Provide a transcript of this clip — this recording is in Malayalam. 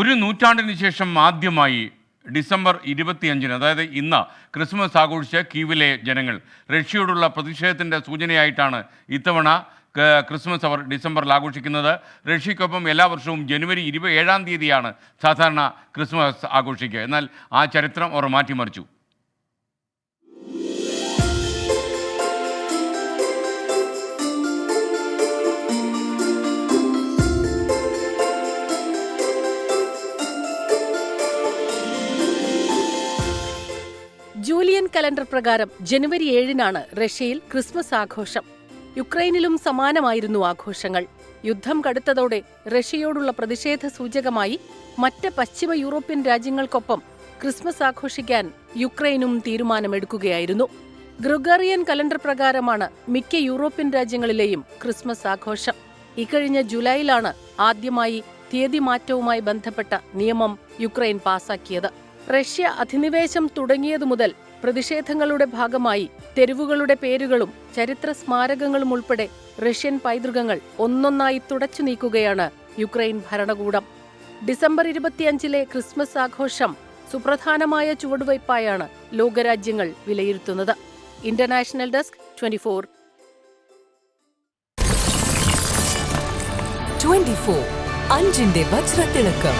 ഒരു നൂറ്റാണ്ടിന് ശേഷം ആദ്യമായി ഡിസംബർ ഇരുപത്തിയഞ്ചിന് അതായത് ഇന്ന് ക്രിസ്മസ് ആഘോഷിച്ച കീവിലെ ജനങ്ങൾ റഷ്യയോടുള്ള പ്രതിഷേധത്തിന്റെ സൂചനയായിട്ടാണ് ഇത്തവണ ക്രിസ്മസ് അവർ ഡിസംബറിൽ ആഘോഷിക്കുന്നത്. റഷ്യക്കൊപ്പം എല്ലാ വർഷവും ജനുവരി ഇരുപത്തി ഏഴാം തീയതിയാണ് സാധാരണ ക്രിസ്മസ് ആഘോഷിക്കുക. എന്നാൽ ആ ചരിത്രം അവർ മാറ്റിമറിച്ചു. ജൂലിയൻ കലണ്ടർ പ്രകാരം ജനുവരി ഏഴിനാണ് റഷ്യയിൽ ക്രിസ്മസ് ആഘോഷം. യുക്രൈനിലും സമാനമായിരുന്നു ആഘോഷങ്ങൾ. യുദ്ധം കടുത്തതോടെ റഷ്യയോടുള്ള പ്രതിഷേധ സൂചകമായി മറ്റ് പശ്ചിമ യൂറോപ്യൻ രാജ്യങ്ങൾക്കൊപ്പം ക്രിസ്മസ് ആഘോഷിക്കാൻ യുക്രൈനും തീരുമാനമെടുക്കുകയായിരുന്നു. ഗ്രിഗറിയൻ കലണ്ടർ പ്രകാരമാണ് മിക്ക യൂറോപ്യൻ രാജ്യങ്ങളിലെയും ക്രിസ്മസ് ആഘോഷം. ഇക്കഴിഞ്ഞ ജൂലൈയിലാണ് ആദ്യമായി തീയതി മാറ്റവുമായി ബന്ധപ്പെട്ട നിയമം യുക്രൈൻ പാസാക്കിയത്. റഷ്യ അധിനിവേശം തുടങ്ങിയതു മുതൽ പ്രതിഷേധങ്ങളുടെ ഭാഗമായി തെരുവുകളുടെ പേരുകളും ചരിത്ര സ്മാരകങ്ങളും ഉൾപ്പെടെ റഷ്യൻ പൈതൃകങ്ങൾ ഒന്നൊന്നായി തുടച്ചു നീക്കുകയാണ് യുക്രൈൻ ഭരണകൂടം. ഡിസംബർ ഇരുപത്തിയഞ്ചിലെ ക്രിസ്മസ് ആഘോഷം സുപ്രധാനമായ ചുവടുവയ്പായാണ് ലോകരാജ്യങ്ങൾ വിലയിരുത്തുന്നത്. International desk twenty four. 24 അഞ്ചിന്റെ വജ്രത്തിളക്കം.